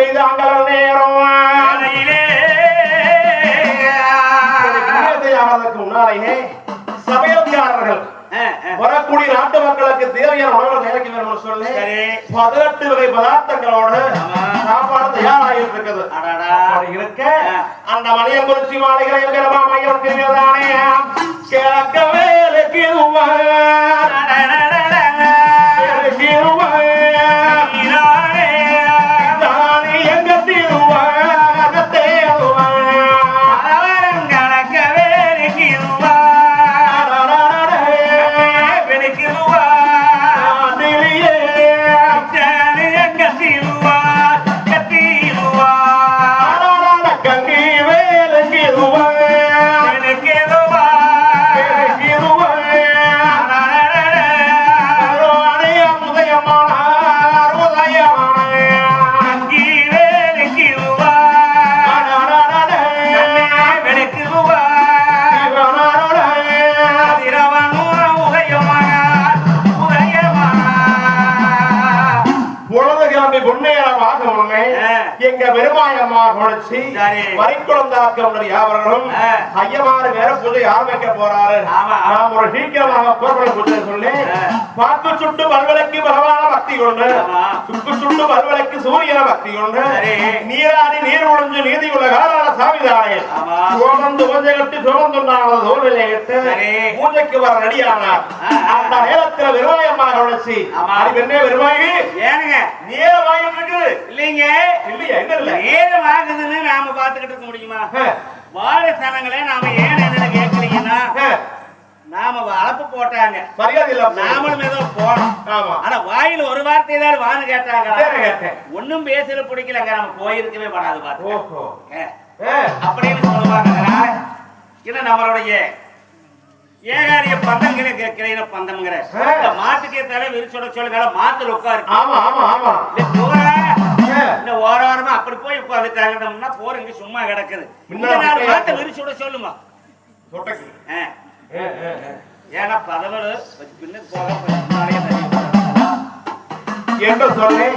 செய்தாங்கள் நேரம் முன்னாலேயே. வரக்கூடிய நாட்டு மக்களுக்கு தேவையான உணவுகள் தயாரிக்க வேண்டும் சொல்லி. பதினெட்டு வகை பதார்த்தங்களோடு. சாப்பாடு தயாராகிட்டு இருக்குது இருக்க. அந்த மணியங்குறிச்சி மாளிகளை மையம் திருவிழானே பெருமாயம்மா குளிச்சு சரி. வரிக்குழந்தாக்கம் யாவர்களும் ஆ. ஐயமாறு வேற பூஜை ஆரம்பிக்க போறாரு ஆமா. நாம் ஒரு சீக்கிரமாக கோபுரம் பூஜை சொல்லி. பாக்கு சுட்டு பல்வலைக்கு பகவான பக்தி கொண்டு. சுக்கு சுட்டு பல்வலைக்கு சூரியன பக்தி கொண்டு. நீராடி நீர் ஒழிஞ்சு நீதி உள்ள காலான சாமி தானே ஆமா. சோமந்து பூஜை கட்டி சோமந்துண்டானது தோல்விலை சரி. பூஜைக்கு வர ரெடியானார். அந்த நேரத்துல வெறுவாயம்மா கவனிச்சு ஆமா. அதுக்கு என்ன வெறுவாயி. ஏனுங்க. நேர வாங்கிட்டு இருக்குது இல்லைங்க. இல்லையா? என்ன இல்ல? நேரம் ஆகுதுன்னு நாம பாத்துக்கிட்டு இருக்க முடியுமா? வாழ சனங்களே நாம ஏன் என்னன்னு கேட்கலீங்கன்னா நாம அளப்பு போட்டாங்க. மரியாதை இல்ல நாமளும் ஏதோ போனோம். ஆமா. ஆனா வாயில ஒரு வார்த்தை ஏதாவது வான்னு கேட்டாங்க. ஒண்ணும் பேசுற பிடிக்கலங்க. நம்ம போயிருக்கவே படாது பாத்து. அப்படின்னு சொல்லுவாங்க. இது நம்மளுடைய ஏகாரிய பந்தங்களை கேட்கிறேன் பந்தம்ங்கிற. இந்த மாட்டுக்கே தலை விரிச்சோட சொல்லுங்க மாத்துல உட்காரு ஆமா ஆமா இந்த ஓர ஓரமா அப்படி போய் உட்காந்துட்டாங்கன்னா போறீங்க சும்மா கிடக்குது. இந்த நாலு மாட்டை விரிச்சு விட சொல்லுங்க ஏன்னா பதவர் பின்னுக்கு போக. என்று சொல்லி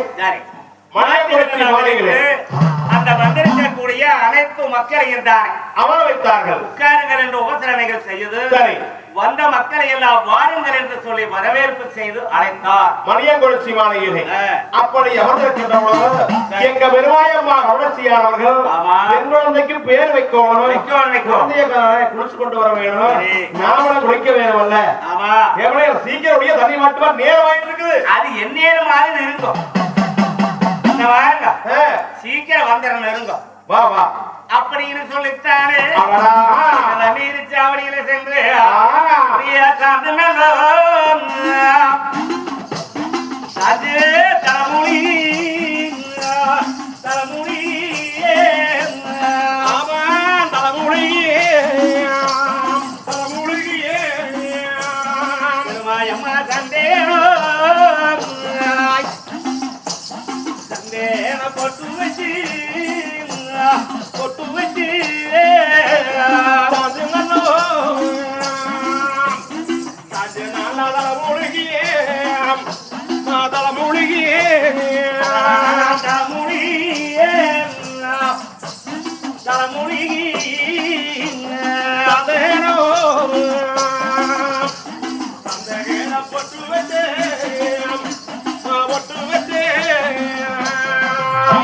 அந்த வந்திருக்கக்கூடிய அனைத்து மக்கள் இருந்தார் அமர வைத்தார்கள் உட்காருங்கள் என்று உபசரணைகள் செய்து சரி. வந்த மக்களை எல்லாம் வாருங்கள் என்று சொல்லி வரவேற்பு செய்து அழைத்தார். மணியங்குறிச்சி மாளிகையிலே. ஆ. அப்படி அமர்ந்திருக்கின்ற பொழுது எங்க பெருமாயம்மா கவனச்சியானவர்கள் ஆமா. பெண் குழந்தைக்கு பேர் வைக்கணும். குளிச்சு கொண்டு வர வேணும். நாமளும் குளிக்க ஆமா. எவ்வளவு சீக்கிரம் தண்ணி மாட்டுமா நேரம் ஆயிட்டு இருக்குது அது எந்நேரமாக இருக்கும். இந்த வாருங்க சீக்கிரம் வந்துடணும் இருங்க. வா வா. அப்படின்னு சொல்லித்தானே? நீர் சாவடியில சென்று. அது தலைமுடி தலைமுடியே.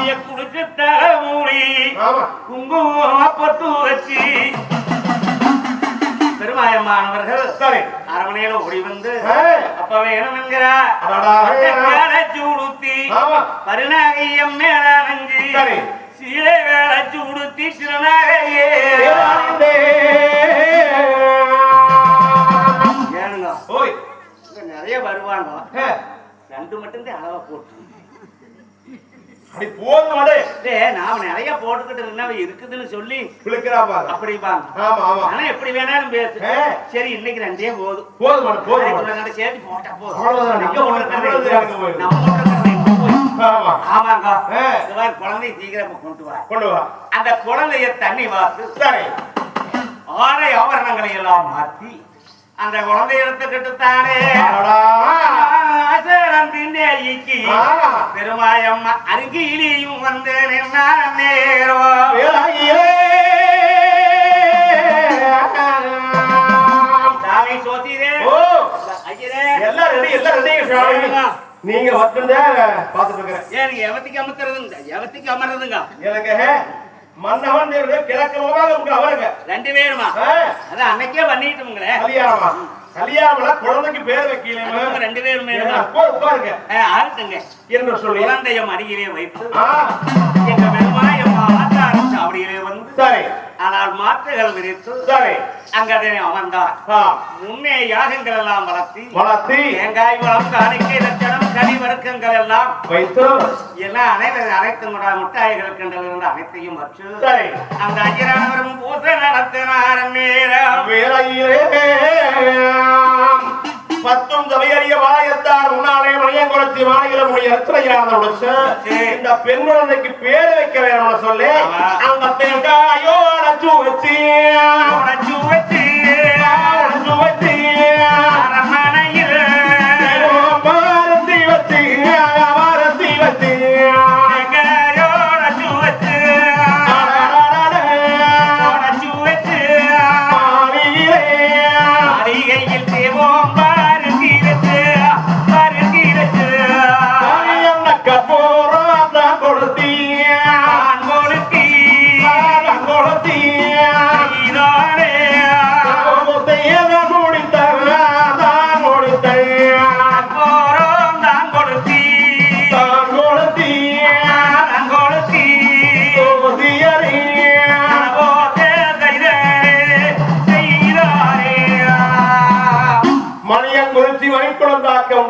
கைய குடிச்சு தலைமுடி ஆமா. குங்கும பொட்டு வச்சு. பெருமாயம்மானவர்கள் அரமனையில ஓடி வந்து அப்ப வேணும் என்கிறார். சூடுத்தி ஆமா. பருநாகையம் மேல நஞ்சு. சீலை வேலை சூடுத்தி. ஏனுங்க இங்க நிறைய வருவாங்க. ரெண்டு மட்டும்தான் அளவா போட்டு. அடி போதும் அடே டேய், நாம நிறைய போட்டுக்கிட்டு இருந்தா இருக்குதுன்னு சொல்லி விழுக்கிறா பாரு. அப்படிப்பாங்க ஆமா ஆமா. ஆனா எப்படி வேணாலும் பேசு. சரி இன்னைக்கு ரெண்டே போதும். போதும் போதும் சேர்த்து போட்டா போதும். நம்ம ஆமாங்க. குழந்தை சீக்கிரம் கொண்டு வர கொண்டு வா. அந்த குழந்தைய தண்ணி வார்த்து சரி. ஆடை ஆபரணங்களை எல்லாம் மாத்தி அந்த குழந்தை எடுத்துக்கிட்டு தானே. திண்டேய்க்கு ஆ. பெருமாயம்மா அருகிலேயும் வந்து நின்னா நேரோ சாமி சோத்திரே எல்லாம் ரெடி எல்லாம் ரெடி நீங்க வந்துருந்த பாத்துட்டு இருக்கிறேன். ஏன் எவத்துக்கு அமுத்துறதுங்க எவத்துக்கு அமர்றதுங்க? எனக்கு மன்னவன் கிழக்கு உங்க அவருங்க ரெண்டு பேருமா? அதான் அன்னைக்கே கல்யாணமா கல்யாணம்ல குழந்தைக்கு பேர் வைக்கலையுமே ரெண்டு பேரும் உட்காருங்க. ஆளுங்க என்று சொல்லி? குழந்தைய மடியிலே ஆ, எங்க வந்து சரி. ஆனால் மாற்றுகள் விரித்து சரி. அங்கதே அமர்ந்தார். ஆ, முன்னே யாகங்கள் எல்லாம் வளர்த்தி வளர்த்தி. தேங்காய் வளம் காணிக்கை லட்சணம் கனி வர்க்கங்கள் எல்லாம் வைத்து. எல்லாம் அனைத்து அனைத்தும் கூட முட்டாய்கள் கிண்டல் அனைத்தையும் வச்சு சரி. அந்த ஐயரானவரும் பூசை நடத்தினார் நேரம் வேலையிலே மணியங்குளத்தி வாயில முடிய ரச்சனையான இந்த பெண் குழந்தைக்கு பேர் வைக்க வேணும்னு சொல்லி. அந்த தேங்காயோ அடைச்சு வச்சு வச்சு வச்சு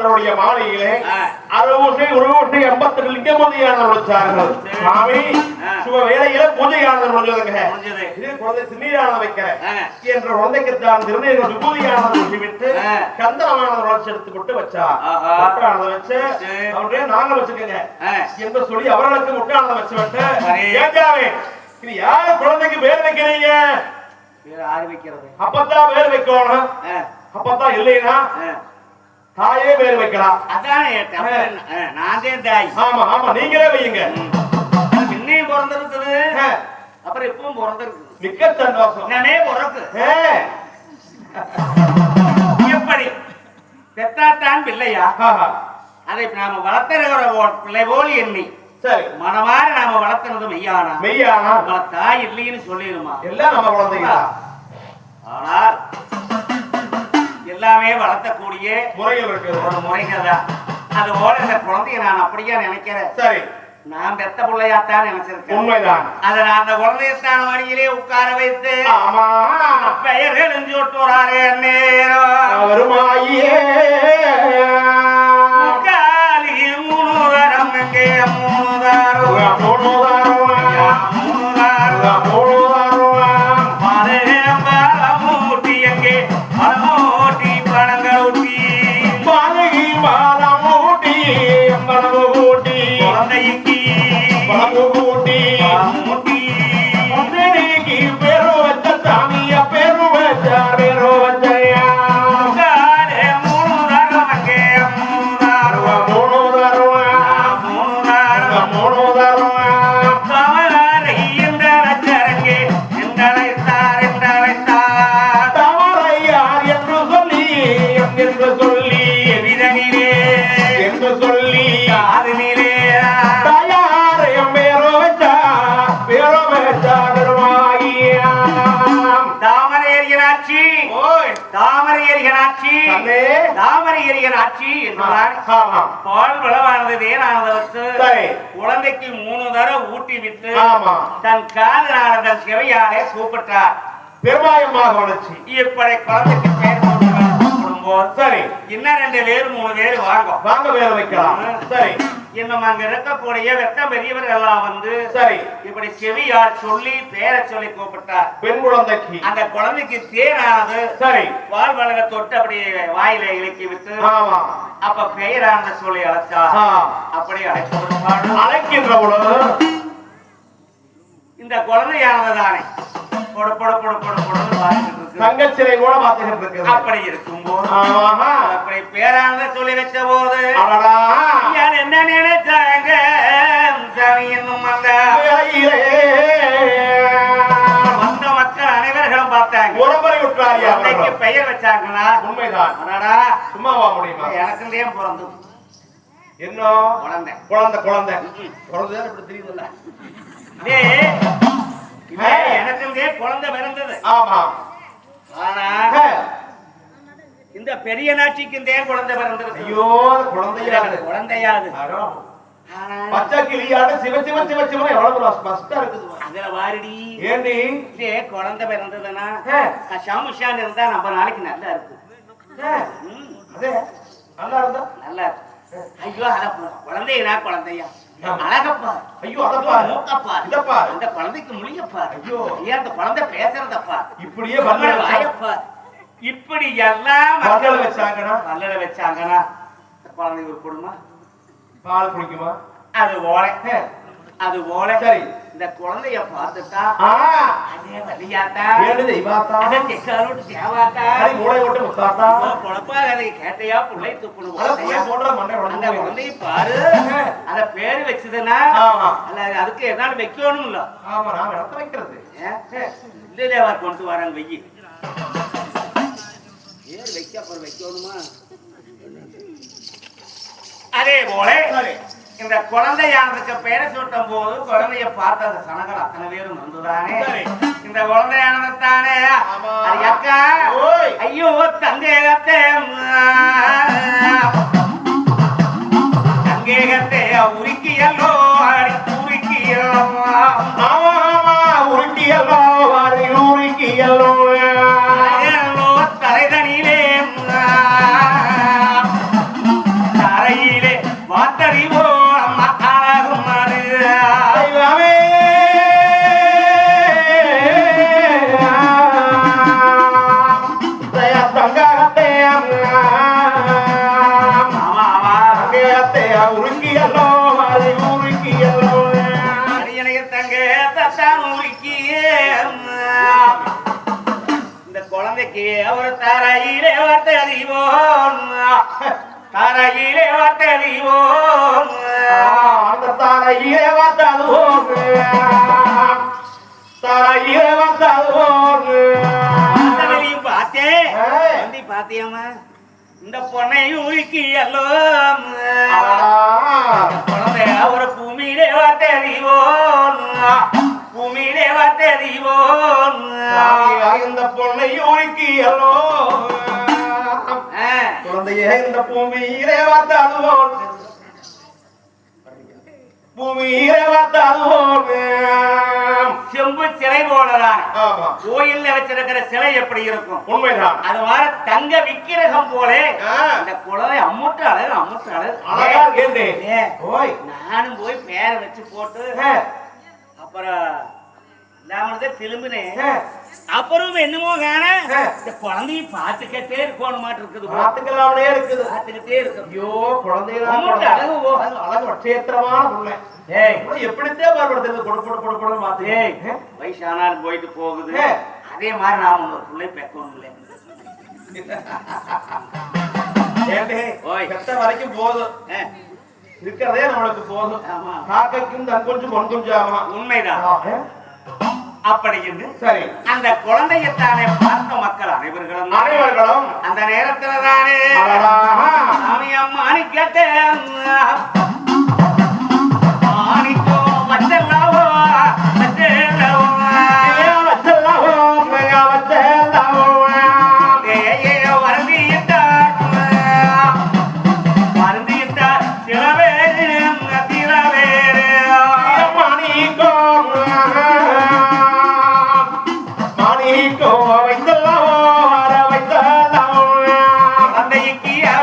உங்களுடைய மாலையிலே. அறுபூசை உருவூசை எண்பத்தெட்டு லிங்கமதியான நுழைச்சார்கள் சுவாமி ஆ. சுப வேலையில பூஜையானது நுழைஞ்சதுங்க முடிஞ்சது இது குழந்தை சின்னீரான வைக்கிறேன். என்ற குழந்தைக்கு தான் திருநீர்கள் விபூதியானது விட்டு ஆ. கந்தனமானது எடுத்து கொண்டு வச்சா. முட்டானதை வச்சு. அவருடைய நாங்க வச்சுக்கோங்க. என்று சொல்லி அவர்களுக்கு முட்டானதை வச்சு விட்டு. ஏஞ்சாவே இது யாரு குழந்தைக்கு பேர் வைக்கிறீங்க அப்பதான் பேர் வைக்கணும் அப்பதான் இல்லைன்னா. தாயே பேர் வைக்கலாம் அதானே நான் தான் தாய். ஆமா ஆமா நீங்களே வையுங்க. அது முன்னையும் பிறந்திருக்குது. அப்புறம் இப்பவும் பிறந்திருக்குது. மிக்க சந்தோஷம். என்னமே பிறக்கு. எப்படி பெத்தாத்தான் பிள்ளையா. அதை இப்ப நாம வளர்த்துற பிள்ளை போல் எண்ணி சரி. மனமாற நாம வளர்த்துனது மெய்யானா? மெய்யானா? தாய் இல்லைன்னு சொல்லிடுமா? எல்லாம் நம்ம குழந்தைங்க ஆனால் எல்லாமே வளர்த்தக்கூடிய முறைகள் ஒரு முறைகள் தான். அது போல இந்த குழந்தைய நான் அப்படியே நினைக்கிறேன். சரி. நான் பெத்த பிள்ளையாத்தான் நினைச்சிருக்கேன். உண்மைதான். அதை நான் அந்த குழந்தையத்தான மடியிலே உட்கார வைத்து ஆமா. பெயர் எழுந்து விட்டுறாரே நேரம் வருமாயே முக்காலி மூணு தரம். எங்கே மூணு தரம். ஓய். தாமரை எரியனாட்சி தந்தை தாமரை எரியனாட்சி என்பதால் பால் வளவானது தேனானதை வச்சு சரி. குழந்தைக்கு மூணு தடவை ஊட்டி விட்டு தன் காதலான தன் செவையாலே கூப்பிட்டார் பெருமாயமாக வளர்ச்சி. இப்படி குழந்தைக்கு பேர் சரி. இன்னும் ரெண்டு பேர் மூணு பேர் வாங்கும் வாங்க பேர் வைக்கலாம். சரி. இன்னும் அங்க இருக்கக்கூடிய வெத்த பெரியவர்கள் எல்லாம் வந்து சரி இப்படி செவியார் சொல்லி பேரை சொல்லி கூப்பிட்டார். பெண் குழந்தைக்கு. அந்த குழந்தைக்கு தேனானது சரி. பால் வளர தொட்டு அப்படியே வாயில இலக்கி விட்டு ஆமா அப்ப பெயரான சொல்லி அழைச்சா. அப்படி அழைக்கப்படும் அழைக்கின்ற இந்த குழந்தையானது தானே பொட பொட பொட பொட இருக்கு. தங்கச்சிலை கூட பார்த்துக்கிட்டு இருக்குது. அப்படி இருக்கும்போது. அப்படி பேரானத சொல்லி வச்ச போது. யார் என்ன நினைச்சாங்க? சாமி என்னும். வந்த மக்கள் அனைவர்களும் பார்த்தாங்க. குழந்தைக்கு அவர்கள்? பெயர் வச்சாங்களா? உண்மைதான். சும்மாவா முடியுமா? எனக்கு ஏன் பிறந்தது என்ன? குழந்தை. குழந்தை குழந்தை. குழந்தை இப்படி தெரியுதுல்ல. எனக்கு குழந்தை பிறந்தது. ஆமா. ஆனா. இந்த பெரிய இந்த குழந்தை பிறந்தது? ஐயோ குழந்தையாது குழந்தையாது பச்சை கிளியாட சிவ சிவ சிவ சிவன எவ்வளவு கஷ்டா இருக்குது. அதுல வாரிடி. ஏண்டி? இதே குழந்தை பிறந்ததுன்னா. ஷாமுஷான் இருந்தா நம்ம நாளைக்கு நல்லா இருக்கு ஹே. ம், அதே. நல்லா இருந்தா? நல்லா இருக்கு ஐயோ அத குழந்தையா குழந்தையா. ஆமா. அழகப்பா. ஐயோ அதை பாரு மூக்கப்பா இதை பாரு. அந்த குழந்தைக்கு முழியப்பா ஐயோ. ஐயா அந்த குழந்தை பேசுறதப்பா. இப்படியே கண்ணாடி பல்லட வச்சா- வாயப்பா. இப்படி எல்லாம் பல்லட வச்சாங்கன்னா பல்லட வச்சாங்கன்னா குழந்தைக்கு ஒரு குடும்பம் பால் குடிக்குமா? அது ஓலை. அது ஓலை சரி. இந்த குழந்தைய பார்த்துட்டா அதே வழியாத்தா. ஏழு தெய்வாத்தா அதை தேவாத்தா மூளை முத்தாத்தா. கேட்டையா புள்ளை துப்புணும் அந்த குழந்தைய பாரு. அத பேரு வச்சதுன்னா அதுக்கு எதாவது வைக்கணும் இல்ல ஆமா நான் இடத்த வைக்கிறது. இல்ல தேவா கொண்டு வராங்க வெயி ஏன் வைக்க அப்புறம் வைக்கணுமா? அதே போல. இந்த குழந்தையானதுக்கு பேரை சூட்டும் போது குழந்தைய பார்த்த அந்த சனங்கள் அத்தனை பேரும் வந்துதானே. இந்த குழந்தையானது தானே ஆமா. அது அக்கா. ஐயோ தங்கேகத்தே தங்கேகத்தே உருக்கியல்லோ தத்தான் உருக்கியே இந்த குழந்தைக்கு ஒரு தரையிலே வாத்தறிவோம் தரையிலே வாத்தறிவோம் அந்த தாரையிலே போது தாரையிலே வெளியும் பார்த்தேன். வந்து பாத்தியாமா இந்த பொண்ணை உருக்கி அல்லோ குழந்தைய ஒரு பூமியிலே வாத்தறிவோம் பூமியிலே வாத்தறிவோம் இந்த பொண்ணை உருக்கியல்லோ குழந்தையே இந்த பூமியிலே போது பூமியிலே போது செம்பு சிலை போலதான். கோயில்ல வச்சிருக்கிற சிலை எப்படி இருக்கும்? உண்மைதான். அது மாதிரி தங்க விக்கிரகம் போல. இந்த குழந்தை அம்முட்டு அழகு அம்முட்டு அழகு நானும் போய் பேரை வச்சு போட்டு அப்புறம் நான் திரும்பினேன். அப்புறம் என்னமோ காண. இந்த குழந்தைய பார்த்துக்கிட்டே இருக்கணும் மாட்டு இருக்குது போல. பார்த்துக்கலாமலே இருக்குது. பார்த்துக்கிட்டே இருக்கு ஐயோ குழந்தைகளா. அழகு அழகு. வட்சேத்திரமான புள்ள ஏய். எப்படித்தான் பாடுபடுத்துறது கொடு கொடு கொடு கொடு ஏய் மாத்து வயசானாலும் போயிட்டு போகுது. அதே மாதிரி நாம ஒரு பிள்ளை பெக்கணும் இல்லை. ஏண்டே. பெத்த வரைக்கும் போதும். இருக்கிறதே நம்மளுக்கு போதும். காக்கைக்கும் தன் கொஞ்சம் பொன் கொஞ்சம் ஆமா. உண்மைதான். ஆ, அப்படி என்று சரி. அந்த குழந்தையத்தானே பார்த்த மக்கள் அனைவர்களும். அனைவர்களும். அந்த நேரத்துல தானே. சாமி அம்மானி கேட்டேன். மாணிக்கோ வச்சல்லாவோ வைத்தல்லாவோ.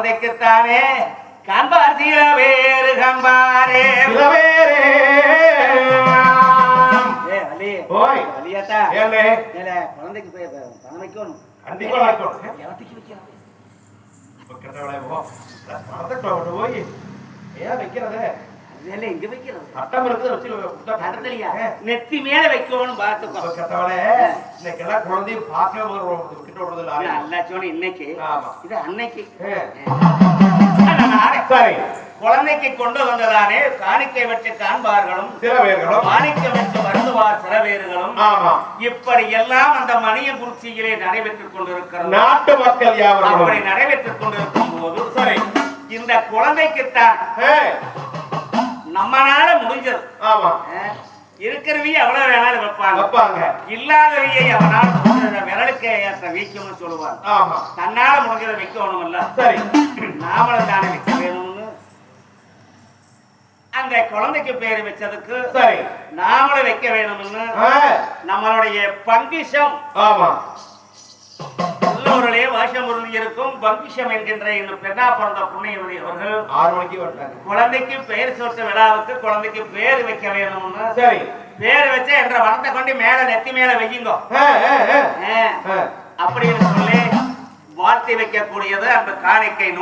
குழந்தைக்குத்தானே கண்பார் கம்பாரே. சீலவேரே ஏ அலி ஓய். அலியாத்தா குழந்தைக்கு பணம் வைக்கணும். கண்டிப்பா வைக்கணும். எவத்துக்கு வைக்கணும்? இப்ப கெட்டவளே போ பணத்தை கொண்டு போய் ஏன் வைக்கிறது? அதெல்லாம் எங்க வைக்கிறது? வச்சு நெத்தி மேல வைக்கணும்னு இப்ப கெட்டவளே இன்னைக்கு எல்லாம் பார்க்கவே வருவோம் விட்டு விடுறது இல்லை. அல்லா இன்னைக்கு. இது அன்னைக்கு. சரி. குழந்தைக்கு கொண்டு வந்ததானே காணிக்கை வச்சு காண்பார்களும் சில பேர்களும். மாணிக்கம் வச்சு வருந்துவார் சிறவேறுகளும் ஆமா. இப்படி எல்லாம் அந்த மணிய குறிச்சியிலே நடைபெற்றுக் கொண்டிருக்கிறது நாட்டு மக்கள் அப்படி நடைபெற்றுக் கொண்டிருக்கும் போது சரி. இந்த குழந்தைக்குத்தான் நம்மனால முடிஞ்சது ஆமா. அஹ், இருக்கிறவையை எவ்வளவு வேணாலும் வைப்பாங்க. வைப்பாங்க. இல்லாதவையை அவனால் முடிஞ்சதை விரலுக்கு ஏற்ற வீக்கம்னு சொல்லுவாங்க. ஆமா. தன்னால முடிஞ்சதை வைக்கணும்ல. சரி. நாமளும் தானே வைக்க வேணும்னு. அந்த குழந்தைக்கு பேர் வச்சதுக்கு சரி. நாமளும் வைக்க வேணும்னு. நம்மளுடைய பங்கிஷம். ஆமா. எல்லோருடைய வாசமுருள் இருக்கும் பங்கிஷம் என்கின்ற இந்த பெண்ணா பிறந்த புண்ணியவதி அவர்கள். ஆறு மணிக்கு வந்துட்டாங்க குழந்தைக்கு பெயர் சூட்ட விழாவுக்கு குழந்தைக்கு பேர் வைக்க வேணும்னு. சரி. பேர் வச்ச என்ற வனத்தை கொண்டு மேல நெத்தி மேல ஆ. அப்படின்னு சொல்லி வாழ்த்தி வைக்கக்கூடியது அந்த காணிக்கை நோய்